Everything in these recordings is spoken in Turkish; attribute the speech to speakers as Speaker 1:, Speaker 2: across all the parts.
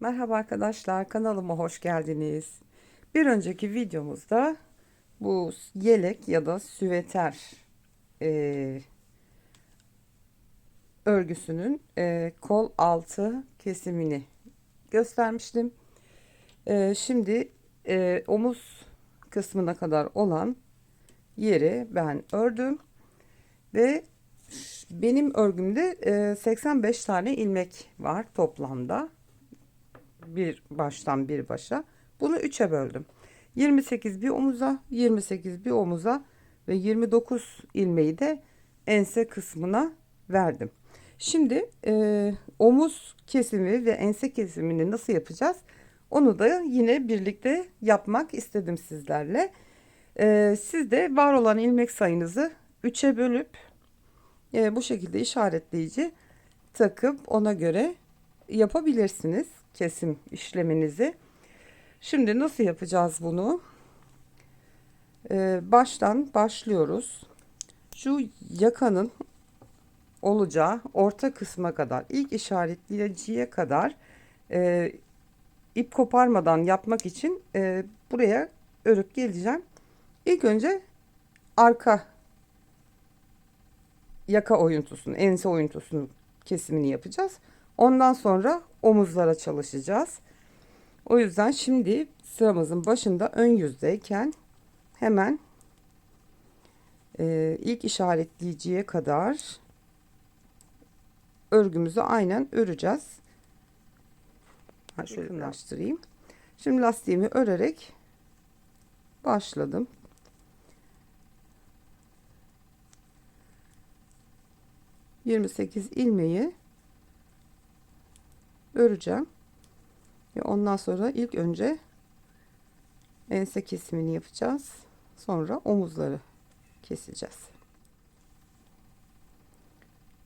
Speaker 1: Merhaba arkadaşlar kanalıma hoş geldiniz. Bir önceki videomuzda bu yelek ya da süveter e, örgüsünün e, kol altı kesimini göstermiştim. E, şimdi e, omuz kısmına kadar olan yeri ben ördüm ve benim örgümde e, 85 tane ilmek var toplamda bir baştan bir başa. Bunu 3'e böldüm. 28 bir omuza, 28 bir omuza ve 29 ilmeği de ense kısmına verdim. Şimdi e, omuz kesimi ve ense kesimini nasıl yapacağız? Onu da yine birlikte yapmak istedim sizlerle. E, siz de var olan ilmek sayınızı 3'e bölüp e, bu şekilde işaretleyici takıp ona göre yapabilirsiniz kesim işleminizi. Şimdi nasıl yapacağız bunu? Ee, baştan başlıyoruz. Şu yakanın olacağı orta kısma kadar ilk işaretleyiciye kadar e, ip koparmadan yapmak için e, buraya örüp geleceğim. İlk önce arka yaka oyuntusunu, ense oyuntusunu kesimini yapacağız. Ondan sonra omuzlara çalışacağız. O yüzden şimdi sıramızın başında ön yüzdeyken hemen e, ilk işaretleyiciye kadar örgümüzü aynen öreceğiz. Ha, şöyle yakınlaştırayım. Şimdi lastiğimi örerek başladım. Yirmi sekiz ilmeği öreceğim. Ve ondan sonra ilk önce ense kesimini yapacağız. Sonra omuzları keseceğiz.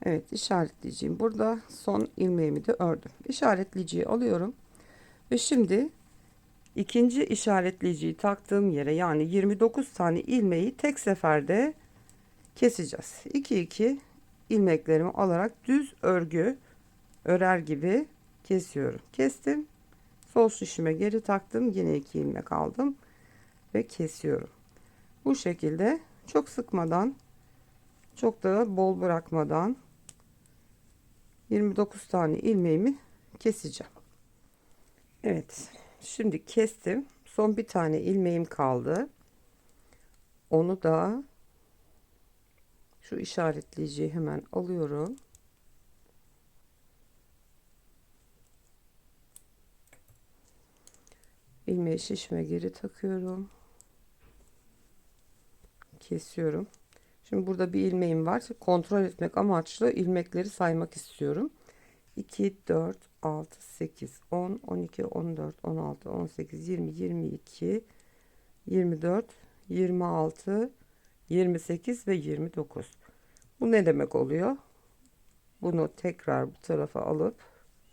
Speaker 1: Evet işaretleyeceğim. Burada son ilmeğimi de ördüm. İşaretleyiciyi alıyorum. Ve şimdi ikinci işaretleyiciyi taktığım yere yani 29 tane ilmeği tek seferde keseceğiz. 2 2 ilmeklerimi alarak düz örgü örer gibi kesiyorum. Kestim. Sol şişime geri taktım. Yine iki ilmek aldım ve kesiyorum. Bu şekilde çok sıkmadan çok da bol bırakmadan 29 tane ilmeğimi keseceğim. Evet. Şimdi kestim. Son bir tane ilmeğim kaldı. Onu da şu işaretleyiciyi hemen alıyorum. İlmeği şişme geri takıyorum. Kesiyorum. Şimdi burada bir ilmeğim var. Kontrol etmek amaçlı ilmekleri saymak istiyorum. 2 4 6 8 10 12 14 16 18 20 22 24 26 28 ve 29 bu ne demek oluyor? Bunu tekrar bu tarafa alıp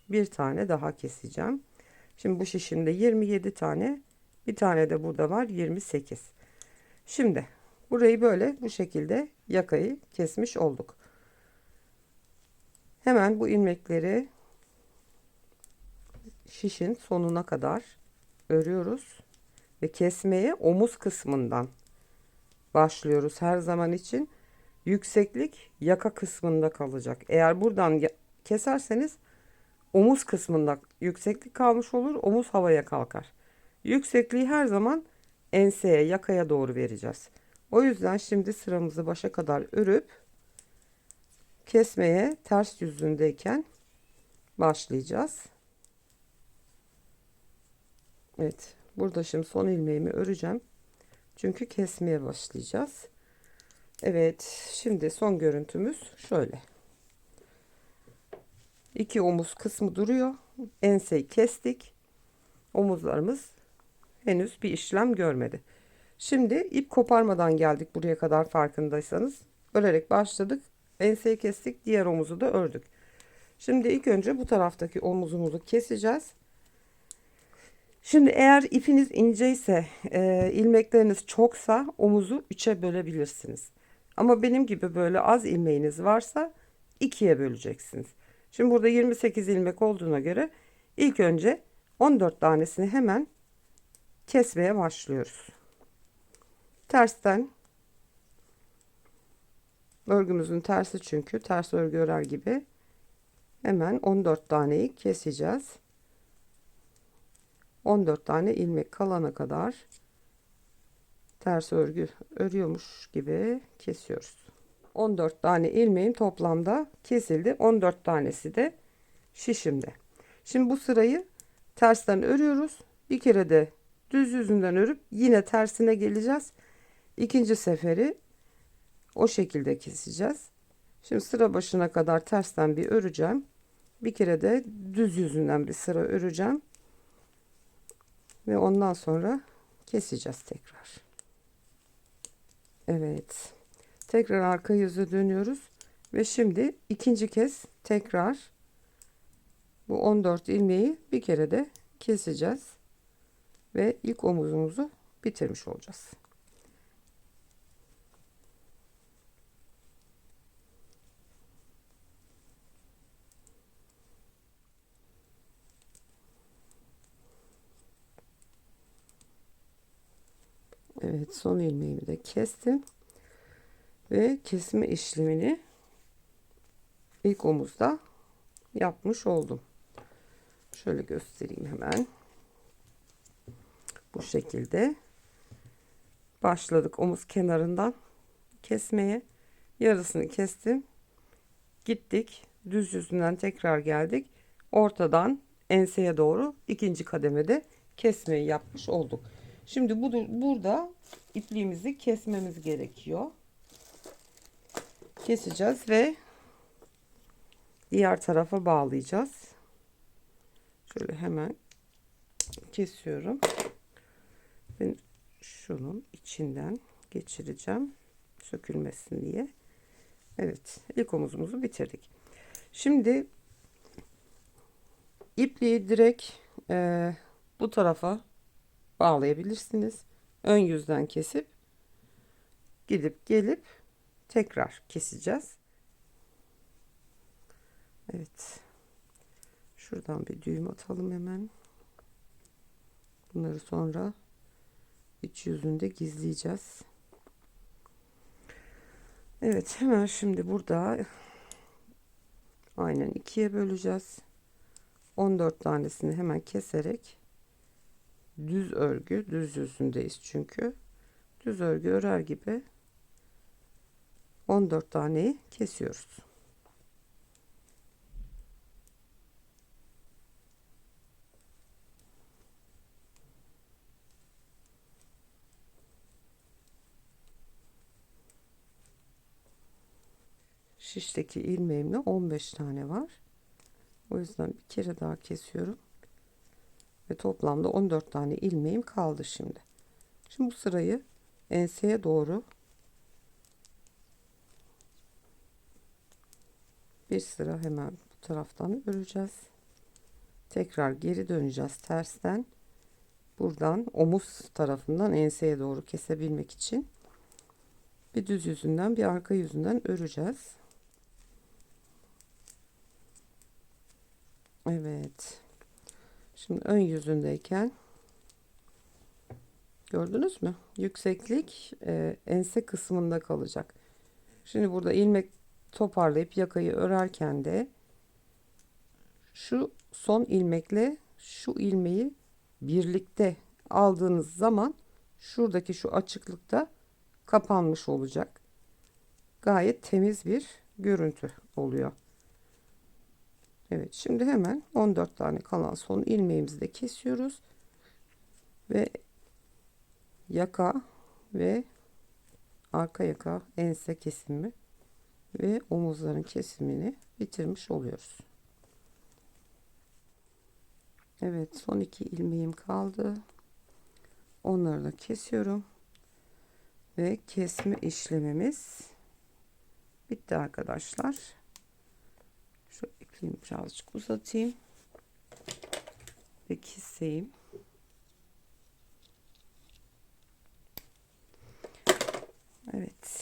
Speaker 1: bir tane daha keseceğim Şimdi bu şişimde 27 tane. Bir tane de burada var 28. Şimdi burayı böyle bu şekilde yakayı kesmiş olduk. Hemen bu ilmekleri şişin sonuna kadar örüyoruz ve kesmeye omuz kısmından başlıyoruz her zaman için. Yükseklik yaka kısmında kalacak. Eğer buradan keserseniz omuz kısmında yükseklik kalmış olur. Omuz havaya kalkar. Yüksekliği her zaman enseye, yakaya doğru vereceğiz. O yüzden şimdi sıramızı başa kadar örüp kesmeye ters yüzündeyken başlayacağız. Evet. Burada şimdi son ilmeğimi öreceğim. Çünkü kesmeye başlayacağız. Evet. Şimdi son görüntümüz şöyle. İki omuz kısmı duruyor. Enseyi kestik. Omuzlarımız henüz bir işlem görmedi. Şimdi ip koparmadan geldik buraya kadar farkındaysanız. Örerek başladık. Enseyi kestik. Diğer omuzu da ördük. Şimdi ilk önce bu taraftaki omuzumuzu keseceğiz. Şimdi eğer ipiniz inceyse, e, ilmekleriniz çoksa omuzu 3'e bölebilirsiniz. Ama benim gibi böyle az ilmeğiniz varsa 2'ye böleceksiniz. Şimdi burada 28 ilmek olduğuna göre İlk önce 14 tanesini hemen kesmeye başlıyoruz. Tersten örgümüzün tersi çünkü ters örgü örer gibi hemen 14 taneyi keseceğiz. 14 tane ilmek kalana kadar ters örgü örüyormuş gibi kesiyoruz. 14 tane ilmeğim toplamda kesildi. 14 tanesi de şişimde. Şimdi bu sırayı tersten örüyoruz. Bir kere de düz yüzünden örüp yine tersine geleceğiz. İkinci seferi o şekilde keseceğiz. Şimdi sıra başına kadar tersten bir öreceğim. Bir kere de düz yüzünden bir sıra öreceğim. Ve ondan sonra keseceğiz tekrar. Evet. Tekrar arka yüzü dönüyoruz. Ve şimdi ikinci kez tekrar bu 14 ilmeği bir kere de keseceğiz. Ve ilk omuzumuzu bitirmiş olacağız. Evet son ilmeğimi de kestim. Ve kesme işlemini ilk omuzda yapmış oldum. Şöyle göstereyim hemen. Bu şekilde başladık omuz kenarından kesmeye. Yarısını kestim. Gittik. Düz yüzünden tekrar geldik. Ortadan enseye doğru ikinci kademede kesmeyi yapmış olduk. Şimdi bu burada ipliğimizi kesmemiz gerekiyor. Keseceğiz ve diğer tarafa bağlayacağız. Şöyle hemen kesiyorum. Ben şunun içinden geçireceğim. Sökülmesin diye. Evet. ilk omuzumuzu bitirdik. Şimdi ipliği direkt e, bu tarafa bağlayabilirsiniz. Ön yüzden kesip gidip gelip tekrar keseceğiz. Evet. Şuradan bir düğüm atalım hemen. Bunları sonra iç yüzünde gizleyeceğiz. Evet hemen şimdi burada aynen ikiye böleceğiz. 14 tanesini hemen keserek düz örgü düz yüzündeyiz çünkü düz örgü örer gibi 14 taneyi kesiyoruz. Şişteki ilmeğimle 15 tane var. O yüzden bir kere daha kesiyorum. Ve toplamda 14 tane ilmeğim kaldı şimdi. Şimdi bu sırayı enseye doğru bir sıra hemen bu taraftan öreceğiz. Tekrar geri döneceğiz tersten. Buradan omuz tarafından enseye doğru kesebilmek için bir düz yüzünden bir arka yüzünden öreceğiz. Evet. Şimdi ön yüzündeyken gördünüz mü? Yükseklik e, ense kısmında kalacak. Şimdi burada ilmek toparlayıp yakayı örerken de şu son ilmekle şu ilmeği birlikte aldığınız zaman şuradaki şu açıklıkta kapanmış olacak. Gayet temiz bir görüntü oluyor. Evet şimdi hemen 14 tane kalan son ilmeğimizi de kesiyoruz. Ve yaka ve arka yaka ense kesimi ve omuzların kesimini bitirmiş oluyoruz. Evet son iki ilmeğim kaldı. Onları da kesiyorum. Ve kesme işlemimiz bitti arkadaşlar. Şu ipliğimi birazcık uzatayım. Ve keseyim. Evet.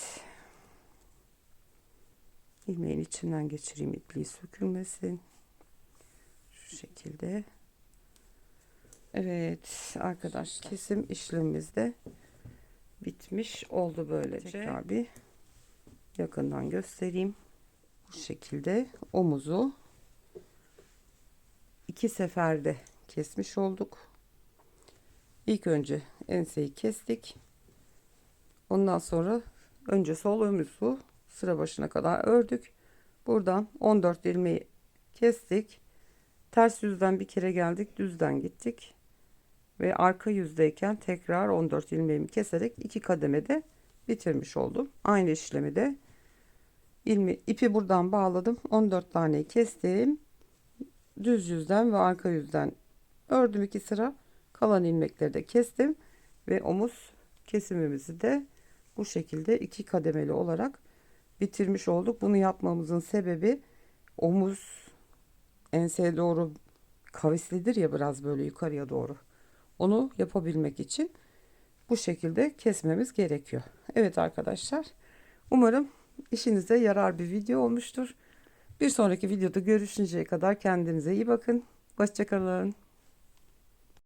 Speaker 1: İlmeğin içinden geçireyim ipliği sökülmesin. Şu şekilde Evet arkadaşlar kesim işlemimiz de bitmiş oldu böylece. Tekrar bir yakından göstereyim. Bu şekilde omuzu iki seferde kesmiş olduk. İlk önce enseyi kestik. Ondan sonra önce sol omuzu sıra başına kadar ördük. Buradan 14 ilmeği kestik. Ters yüzden bir kere geldik, düzden gittik. Ve arka yüzdeyken tekrar 14 ilmeğimi keserek iki kademede bitirmiş oldum. Aynı işlemi de ilmi, ipi buradan bağladım. 14 tane kestim. Düz yüzden ve arka yüzden ördüm iki sıra. Kalan ilmekleri de kestim ve omuz kesimimizi de bu şekilde iki kademeli olarak bitirmiş olduk. Bunu yapmamızın sebebi omuz enseye doğru kavislidir ya biraz böyle yukarıya doğru. Onu yapabilmek için bu şekilde kesmemiz gerekiyor. Evet arkadaşlar. Umarım işinize yarar bir video olmuştur. Bir sonraki videoda görüşünceye kadar kendinize iyi bakın. Hoşçakalın.